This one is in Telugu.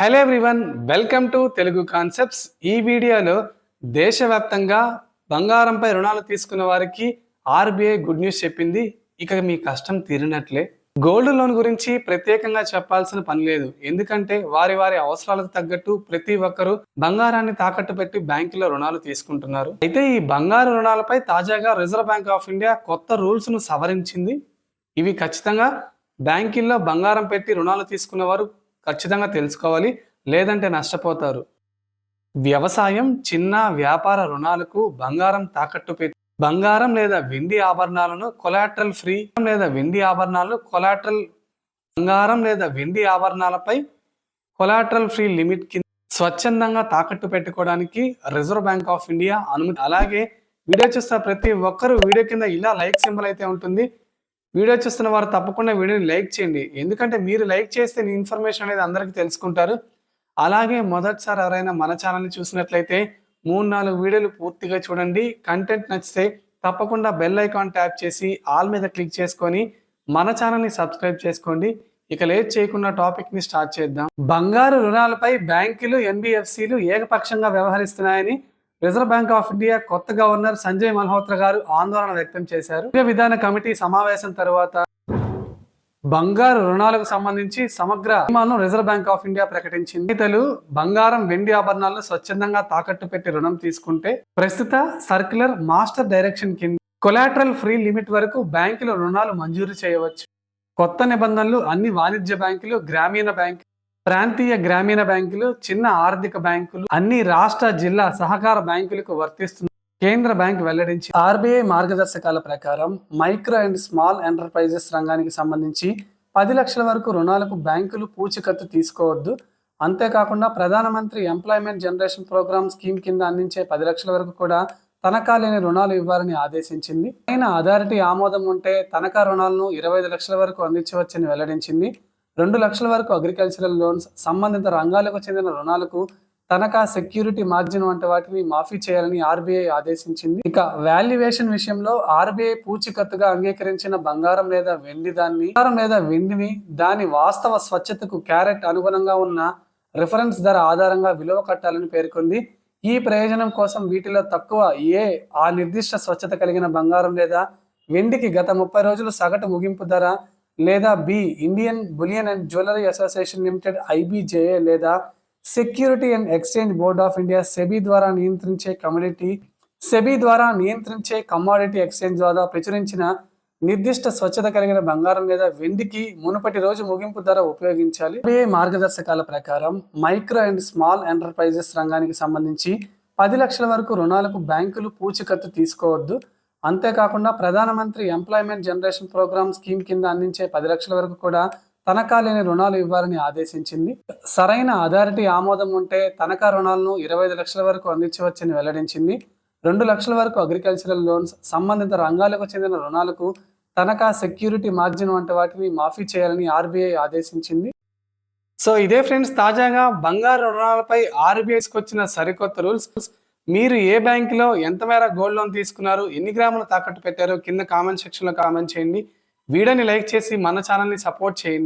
Hello everyone welcome to Telugu concepts ఈ వీడియోలో దేశవ్యాప్తంగా బంగారంపై రుణాలు తీసుకున్న వారికి ఆర్బీఐ గుడ్ న్యూస్ చెప్పింది. ఇక మీ కష్టం తీరినట్లే. గోల్డ్ లోన్ గురించి ప్రత్యేకంగా చెప్పాల్సిన పని లేదు. ఎందుకంటే వారి వారి అవసరాలకు తగ్గట్టు ప్రతి ఒక్కరూ బంగారాన్ని తాకట్టు పెట్టి బ్యాంకులో రుణాలు తీసుకుంటున్నారు. అయితే ఈ బంగారు రుణాలపై తాజాగా రిజర్వ్ బ్యాంక్ ఆఫ్ ఇండియా కొత్త రూల్స్ను సవరించింది. ఇవి ఖచ్చితంగా బ్యాంకుల్లో బంగారం పెట్టి రుణాలు తీసుకున్న వారు ఖచ్చితంగా తెలుసుకోవాలి లేదంటే నష్టపోతారు. వ్యవసాయం చిన్న వ్యాపార రుణాలకు బంగారం తాకట్టు పెట్టి బంగారం లేదా వెండి ఆభరణాలను కొలాట్రల్ ఫ్రీ లేదా వెండి ఆభరణాలను కొలాట్రల్ బంగారం లేదా వెండి ఆభరణాలపై కొలాట్రల్ ఫ్రీ లిమిట్ కింద స్వచ్ఛందంగా తాకట్టు పెట్టుకోవడానికి రిజర్వ్ బ్యాంక్ ఆఫ్ ఇండియా అనుమతి అలాగే వీడియో చూస్తున్న ప్రతి ఒక్కరు వీడియో కింద ఇలా లైక్ సింబల్ అయితే ఉంటుంది. వీడియో చూస్తున్న వారు తప్పకుండా వీడియోని లైక్ చేయండి. ఎందుకంటే మీరు లైక్ చేస్తే ఈ ఇన్ఫర్మేషన్ అనేది అందరికీ తెలుసుకుంటారు. అలాగే మొదటిసారి ఎవరైనా మన ఛానల్ని చూసినట్లయితే మూడు నాలుగు వీడియోలు పూర్తిగా చూడండి. కంటెంట్ నచ్చితే తప్పకుండా బెల్ ఐకాన్ ట్యాప్ చేసి ఆల్ మీద క్లిక్ చేసుకొని మన ఛానల్ని సబ్స్క్రైబ్ చేసుకోండి. ఇక లేట్ చేయకుండా టాపిక్ని స్టార్ట్ చేద్దాం. బంగారు రుణాలపై బ్యాంకులు ఎన్బిఎఫ్సిలు ఏకపక్షంగా వ్యవహరిస్తున్నాయని రిజర్వ్ బ్యాంక్ ఆఫ్ ఇండియా కొత్త గవర్నర్ సంజయ్ మల్హోత్రా గారు ఆందోళన వ్యక్తం చేశారు. విధాన కమిటీ సమావేశం తర్వాత బంగారు రుణాలకు సంబంధించి సమగ్ర నియమాలను రిజర్వ్ బ్యాంక్ ఆఫ్ ఇండియా ప్రకటించింది. ఇతలు బంగారం వెండి ఆభరణాలను స్వచ్ఛందంగా తాకట్టు పెట్టి రుణం తీసుకుంటే ప్రస్తుత సర్క్యులర్ మాస్టర్ డైరెక్షన్ కింద కొలాటరల్ ఫ్రీ లిమిట్ వరకు బ్యాంకులు రుణాలు మంజూరు చేయవచ్చు. కొత్త నిబంధనలు అన్ని వాణిజ్య బ్యాంకులు గ్రామీణ బ్యాంకు ప్రాంతీయ గ్రామీణ బ్యాంకులు చిన్న ఆర్థిక బ్యాంకులు అన్ని రాష్ట్ర జిల్లా సహకార బ్యాంకులకు వర్తిస్తుంది కేంద్ర బ్యాంక్ వెల్లడించి ఆర్బీఐ మార్గదర్శకాల ప్రకారం మైక్రో అండ్ స్మాల్ ఎంటర్ప్రైజెస్ రంగానికి సంబంధించి పది లక్షల వరకు రుణాలకు బ్యాంకులు పూచికత్తు తీసుకోవద్దు. అంతేకాకుండా ప్రధానమంత్రి ఎంప్లాయ్మెంట్ జనరేషన్ ప్రోగ్రామ్ స్కీమ్ కింద అందించే పది లక్షల వరకు కూడా తనఖా లేని రుణాలు ఇవ్వాలని ఆదేశించింది. అయినా అథారిటీ ఆమోదం ఉంటే తనఖా రుణాలను ఇరవై ఐదు లక్షల వరకు అందించవచ్చని వెల్లడించింది. రెండు లక్షల వరకు అగ్రికల్చరల్ లోన్స్ సంబంధిత రంగాలకు చెందిన రుణాలకు తనఖా సెక్యూరిటీ మార్జిన్ వంటి వాటిని మాఫీ చేయాలని ఆర్బీఐ ఆదేశించింది. ఇక వాల్యుయేషన్ విషయంలో ఆర్బీఐ పూచికత్తుగా అంగీకరించిన బంగారం లేదా వెండి దాన్ని బంగారం లేదా వెండిని దాని వాస్తవ స్వచ్ఛతకు క్యారెట్ అనుగుణంగా ఉన్న రిఫరెన్స్ ధర ఆధారంగా విలువ కట్టాలని పేర్కొంది. ఈ ప్రయోజనం కోసం వీటిలో తక్కువ ఏ ఆ నిర్దిష్ట స్వచ్ఛత కలిగిన బంగారం లేదా వెండికి గత ముప్పై రోజులు సగటు ముగింపు ధర లేదా B Indian Bullion and Jewellery Association Limited IBJA లేదా Security and Exchange Board of India SEBI ద్వారా నియంత్రించే కమ్యూనిటీ సెబీ ద్వారా నియంత్రించే కమాడిటీ ఎక్స్చేంజ్ ద్వారా ప్రచురించిన నిర్దిష్ట స్వచ్ఛత కలిగిన బంగారం లేదా వెండికి మునుపటి రోజు ముగింపు ధర ఉపయోగించాలి. ఆర్బీఐ మార్గదర్శకాల ప్రకారం మైక్రో అండ్ స్మాల్ ఎంటర్ప్రైజెస్ రంగానికి సంబంధించి పది లక్షల వరకు రుణాలకు బ్యాంకులు పూచికత్తు తీసుకోవద్దు. అంతేకాకుండా ప్రధానమంత్రి ఎంప్లాయ్మెంట్ జనరేషన్ ప్రోగ్రామ్ స్కీమ్ కింద అందించే పది లక్షల వరకు కూడా తనఖా లేని రుణాలు ఇవ్వాలని ఆదేశించింది. సరైన అథారిటీ ఆమోదం ఉంటే తనఖా రుణాలను ఇరవై ఐదు లక్షల వరకు అందించవచ్చని వెల్లడించింది. రెండు లక్షల వరకు అగ్రికల్చరల్ లోన్స్ సంబంధిత రంగాలకు చెందిన రుణాలకు తనఖా సెక్యూరిటీ మార్జిన్ వంటి వాటిని మాఫీ చేయాలని ఆర్బీఐ ఆదేశించింది. సో ఇదే ఫ్రెండ్స్ తాజాగా బంగారు రుణాలపై ఆర్బీఐస్కి వచ్చిన సరికొత్త రూల్స్ మీరు ఏ బ్యాంకులో ఎంత మేర గోల్డ్ లోన్ తీసుకున్నారు ఎన్ని గ్రాములు తాకట్టు పెట్టారో కింద కామెంట్ సెక్షన్లో కామెంట్ చేయండి. వీడియోని లైక్ చేసి మన ఛానల్ని సపోర్ట్ చేయండి.